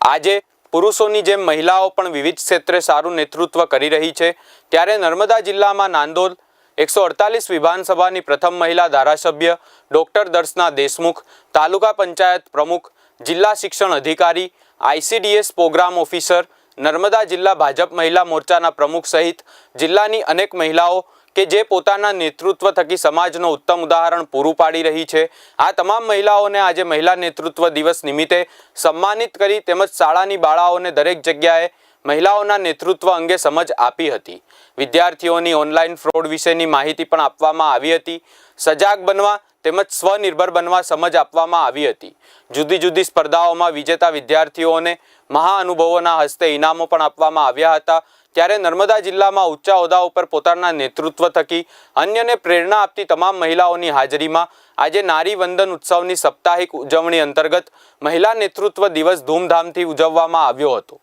આજે પુરુષોની જેમ મહિલાઓ પણ વિવિધ ક્ષેત્રે સારું નેતૃત્વ કરી રહી છે. ત્યારે નર્મદા જિલ્લામાં નાંદોદ એકસો અડતાલીસ વિધાનસભાની પ્રથમ મહિલા ધારાસભ્ય ડૉક્ટર દર્શના દેશમુખ, તાલુકા પંચાયત પ્રમુખ, જિલ્લા શિક્ષણ અધિકારી, આઈસીડીએસ પ્રોગ્રામ ઓફિસર નર્મદા જિલ્લા ભાજપ મહિલા મોરચાના પ્રમુખ સહિત જિલ્લાની અનેક મહિલાઓ કે જે પોતાના નેતૃત્વ થકી સમાજનો ઉત્તમ ઉદાહરણ પૂરું પાડી રહી છે. આ તમામ મહિલાઓને આજે મહિલા નેતૃત્વ દિવસ નિમિત્તે સન્માનિત કરી તેમજ શાળાની બાળાઓને દરેક જગ્યાએ મહિલાઓના નેતૃત્વ અંગે સમજ આપી હતી. વિદ્યાર્થીઓની ઓનલાઈન ફ્રોડ વિશેની માહિતી પણ આપવામાં આવી હતી. સજાગ બનવા તેમજ સ્વનિર્ભર બનવા સમજ આપવામાં આવી હતી. જુદી જુદી સ્પર્ધાઓમાં વિજેતા વિદ્યાર્થીઓને મહાઅનુભવોના હસ્તે ઇનામો પણ આપવામાં આવ્યા હતા. ત્યારે નર્મદા જિલ્લામાં ઊંચા હોદ્દા ઉપર પોતાના નેતૃત્વ થકી અન્યને પ્રેરણા આપતી તમામ મહિલાઓની હાજરીમાં આજે નારી વંદન ઉત્સવની સાપ્તાહિક ઉજવણી અંતર્ગત મહિલા નેતૃત્વ દિવસ ધૂમધામથી ઉજવવામાં આવ્યો હતો.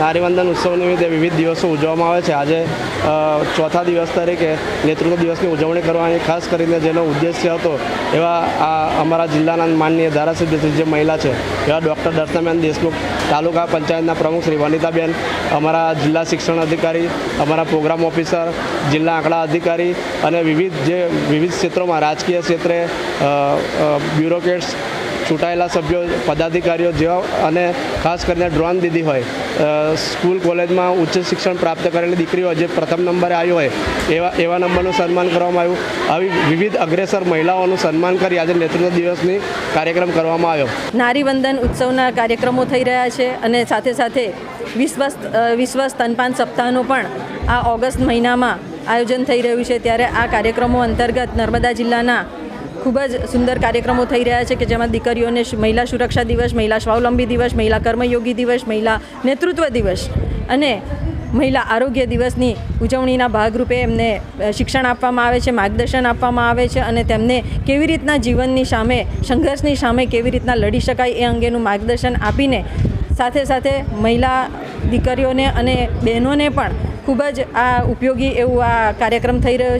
નારીવંદન ઉત્સવ નિમિત્તે વિવિધ દિવસો ઉજવવામાં આવે છે. આજે ચોથા દિવસ તરીકે નેતૃત્વ દિવસની ઉજવણી કરવાની ખાસ કરીને જેનો ઉદ્દેશ્ય હતો એવા આ અમારા જિલ્લાના માનનીય ધારાસભ્ય જે મહિલા છે, એવા ડૉક્ટર દર્શનાબેન દેશમુખ, તાલુકા પંચાયતના પ્રમુખ શ્રી વનિતાબેન, અમારા જિલ્લા શિક્ષણ અધિકારી, અમારા પ્રોગ્રામ ઓફિસર, જિલ્લા આંકડા અધિકારી અને વિવિધ જે વિવિધ ક્ષેત્રોમાં રાજકીય ક્ષેત્રે બ્યુરોક્રેટ્સ ચૂંટાયેલા સભ્યો, પદાધિકારીઓ જેવા અને ખાસ કરીને ડ્રોન દીદી હોય સ્કૂલ, કોલેજમાં ઉચ્ચ શિક્ષણ પ્રાપ્ત કરેલી દીકરીઓ જે પ્રથમ નંબરે આવી હોય, એવા એવા નંબરનું સન્માન કરવામાં આવ્યું. આવી વિવિધ અગ્રેસર મહિલાઓનું સન્માન કરી આજે નેતૃત્વ દિવસની કાર્યક્રમ કરવામાં આવ્યો. નારીવંદન ઉત્સવના કાર્યક્રમો થઈ રહ્યા છે અને સાથે સાથે વિશ્વ વિશ્વ સ્તનપાન સપ્તાહનું પણ આ ઓગસ્ટ મહિનામાં આયોજન થઈ રહ્યું છે. ત્યારે આ કાર્યક્રમો અંતર્ગત નર્મદા જિલ્લાના ખૂબ જ સુંદર કાર્યક્રમો થઈ રહ્યા છે કે જેમાં દીકરીઓને મહિલા સુરક્ષા દિવસ, મહિલા સ્વાવલંબી દિવસ, મહિલા કર્મયોગી દિવસ, મહિલા નેતૃત્વ દિવસ અને મહિલા આરોગ્ય દિવસની ઉજવણીના ભાગરૂપે એમને શિક્ષણ આપવામાં આવે છે, માર્ગદર્શન આપવામાં આવે છે અને તેમને કેવી રીતના જીવનની સામે, સંઘર્ષની સામે કેવી રીતના લડી શકાય એ અંગેનું માર્ગદર્શન આપીને સાથે સાથે મહિલા દીકરીઓને અને બહેનોને પણ ખૂબ જ આ ઉપયોગી એવું આ કાર્યક્રમ થઈ રહ્યો